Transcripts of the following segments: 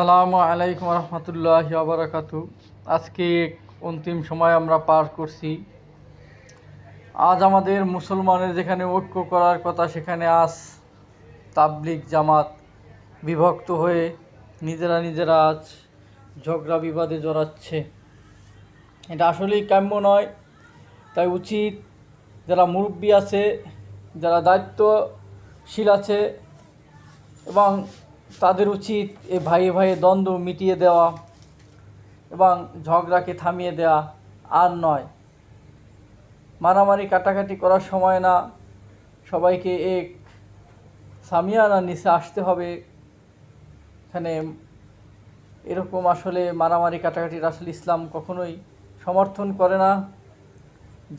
আসসালামু আলাইকুম রহমতুল্লাহ আবরাকাতু আজকে অন্তিম সময় আমরা পার করছি। আজ আমাদের মুসলমানের যেখানে ঐক্য করার কথা, সেখানে আজ তাবলিক জামাত বিভক্ত হয়ে নিজেরা নিজেরা আজ ঝগড়া বিবাদে জড়াচ্ছে। এটা আসলেই কাম্য নয়। তাই উচিত যারা মুরব্বী আছে, যারা দায়িত্বশীল আছে এবং তাদের উচিত এ ভাইয়ে ভাইয়ে দ্বন্দ্ব মিটিয়ে দেওয়া এবং ঝগড়াকে থামিয়ে দেওয়া আর নয়। মারামারি কাটাকাটি করার সময় না সবাইকে এক সামিয়ানার নিচে আসতে হবে। এখানে এরকম আসলে মারামারি কাটাকাটির আসলে ইসলাম কখনোই সমর্থন করে না।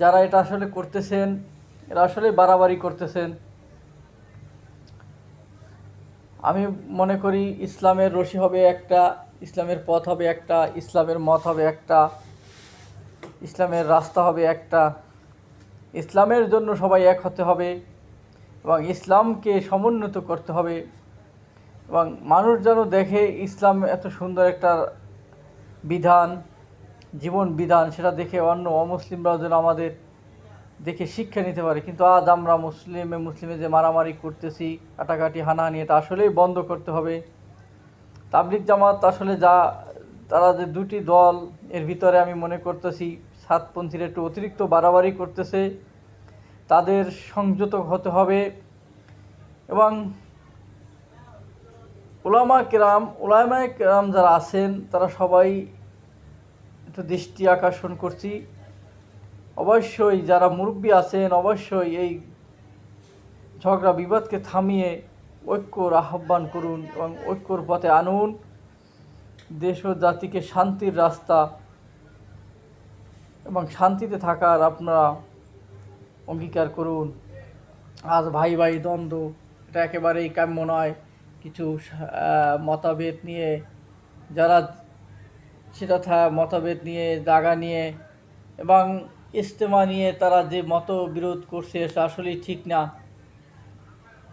যারা এটা আসলে করতেছেন, এরা আসলে বাড়াবাড়ি করতেছেন। আমি মনে করি ইসলামের রশি হবে একটা, ইসলামের পথ হবে একটা, ইসলামের মত হবে একটা, ইসলামের রাস্তা হবে একটা। ইসলামের জন্য সবাই এক হতে হবে এবং ইসলামকে সমুন্নত করতে হবে এবং মানুষ যেন দেখে ইসলাম এত সুন্দর একটা বিধান, জীবন বিধান, সেটা দেখে অন্য অমুসলিমরাও যেন আমাদের দেখে শিক্ষা নিতে পারে। কিন্তু আজ আমরা মুসলিমে মুসলিমে যে মারামারি করতেছি, কাটাকাটি, হানাহানি, এটা আসলেই বন্ধ করতে হবে। তাবলিক জামাত আসলে যা, তারা যে দুটি দল, এর ভিতরে আমি মনে করতেছি সাতপন্থীরা একটু অতিরিক্ত বাড়াবাড়ি করতেছে। তাদের সংযত হতে হবে। এবং ওলামা কেরাম ওলামা কেরাম যারা আছেন, তারা সবাই একটু দৃষ্টি আকর্ষণ করছি। অবশ্যই যারা মুরব্বী আছেন, অবশ্যই এই ঝগড়া, বিবাদকে থামিয়ে ঐক্যর আহ্বান করুন এবং ঐক্যর পথে আনুন। দেশ ও জাতিকে শান্তির রাস্তা এবং শান্তিতে থাকার আপনারা অঙ্গীকার করুন। আজ ভাই ভাই দ্বন্দ্ব, এটা একেবারেই কাম্য নয়। কিছু মতভেদ নিয়ে, যারা সেটা মতভেদ নিয়ে জাগা নিয়ে এবং ইজতেমা নিয়ে তারা যে মত বিরোধ করছে সেটা আসলেই ঠিক না।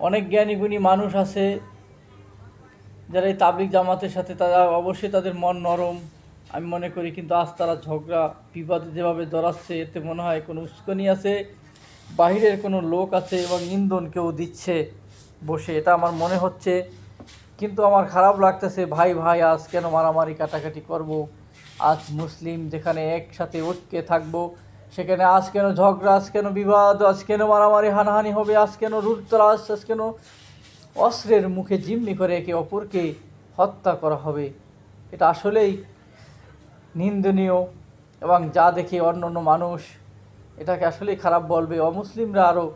অনেক জ্ঞানী গুণী মানুষ আছে, যারা এই তাবলিক জামাতের সাথে, তারা অবশ্যই তাদের মন নরম। আমি মনে করি কিন্তু আজ তারা ঝগড়া, বিবাদে যেভাবে জড়াচ্ছে এতে মনে হয় কোনো উস্কনি আছে, বাহিরের কোনো লোক আছে এবং ইন্ধন কেউ দিচ্ছে বসে, এটা আমার মনে হচ্ছে। কিন্তু আমার খারাপ লাগতেছে, ভাই ভাই, আজ কেন মারামারি কাটাকাটি করব? আজ মুসলিম যেখানে একসাথে ঐক্যে থাকব সেখানে আজ কেন ঝগড়া, আজ কেন বিবাদ, আজ কেন মারামারি, হানাহানি হবে, আজ কেন রুদ্রাস আজ কেন অস্ত্রের মুখে জিম্মি করে একে অপরকে হত্যা করা হবে। এটা আসলেই নিন্দনীয় এবং যা দেখে অন্য অন্য মানুষ এটাকে আসলেই খারাপ বলবে। অমুসলিমরা আরও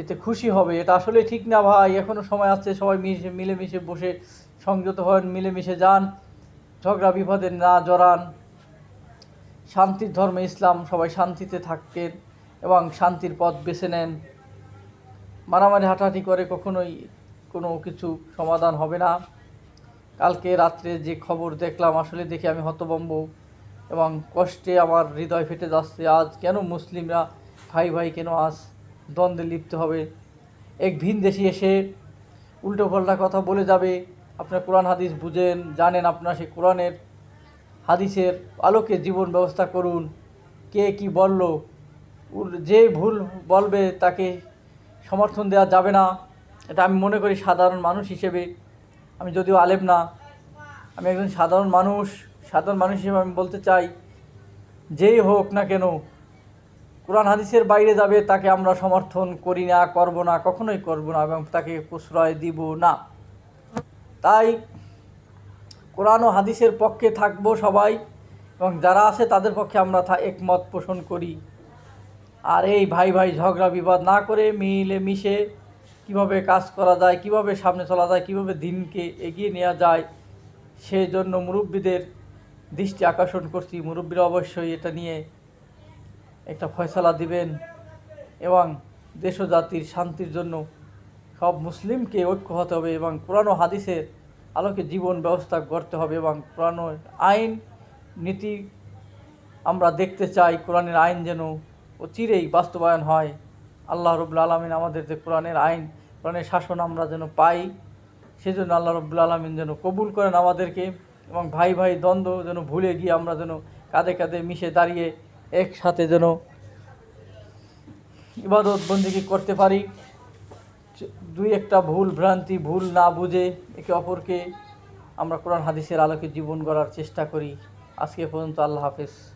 এতে খুশি হবে। এটা আসলে ঠিক না ভাই। এখনও সময় আছে, সবাই মিশে, মিলেমিশে বসে সংযত হন, মিলেমিশে যান, ঝগড়া বিপদে না জড়ান। শান্তির ধর্মে ইসলাম, সবাই শান্তিতে থাকেন এবং শান্তির পথ বেছে নেন। মারামারি, হাঁটাহাঁটি করে কখনোই কোনো কিছু সমাধান হবে না। কালকে রাত্রে যে খবর দেখলাম, আসলে দেখে আমি হতবম্ব এবং কষ্টে আমার হৃদয় ফেটে যাচ্ছে। আজ কেন মুসলিমরা ভাই ভাই কেন আজ দ্বন্দ্বে লিপ্ত হবে? এক ভিন দেশি এসে উল্টো পাল্টা কথা বলে যাবে। আপনার কোরআন, হাদিস বুঝেন, জানেন আপনার সেই কোরআনের হাদিসের আলোকে জীবন ব্যবস্থা করুন। কে কি বলল? যে ভুল বলবে তাকে সমর্থন দেওয়া যাবে না। এটা আমি মনে করি সাধারণ মানুষ হিসেবে। আমি যদিও আলেম না, আমি একজন সাধারণ মানুষ। সাধারণ মানুষ হিসেবে আমি বলতে চাই, যেই হোক না কেন, কোরআন হাদিসের বাইরে যাবে, তাকে আমরা সমর্থন করি না, করব না, কখনোই করব না এবং তাকে প্রশ্রয় দিব না। তাই কোরআন ও হাদিসের পক্ষে থাকব সবাই এবং যারা আছে তাদের পক্ষে আমরা একমত পোষণ করি। আর এই ভাই ভাই ঝগড়া বিবাদ না করে মিলে মিশে কীভাবে কাজ করা যায়, কীভাবে সামনে চলা যায়, কীভাবে দিনকে এগিয়ে নেওয়া যায়, সেই জন্য মুরব্বীদের দৃষ্টি আকর্ষণ করছি। মুরব্বীরা অবশ্যই এটা নিয়ে একটা ফয়সলা দিবেন এবং দেশ জাতির শান্তির জন্য সব মুসলিমকে ঐক্য হতে হবে এবং পুরানো হাদিসের আলোকে জীবন ব্যবস্থা করতে হবে এবং কোরআন আইন নীতি আমরা দেখতে চাই, কোরআনের আইন যেন অচিরেই বাস্তবায়ন হয়। আল্লাহ রবুল্লা আলমিন আমাদের যে কোরআনের আইন, কোরআনের শাসন আমরা যেন পাই, সেজন্য আল্লাহ রবুল্লা আলমিন যেন কবুল করেন আমাদেরকে এবং ভাই ভাই দ্বন্দ্ব যেন ভুলে গিয়ে আমরা যেন কাঁধে কাঁধে মিশে দাঁড়িয়ে একসাথে যেন ইবাদত বন্দিগি করতে পারি। দুই একটা ভুল ভ্রান্তি, ভুল না বুঝে একে অপরকে আমরা কোরআন, হাদিসের আলোকে জীবন গড়ার চেষ্টা করি। আজকে পর্যন্ত আল্লাহ হাফেজ।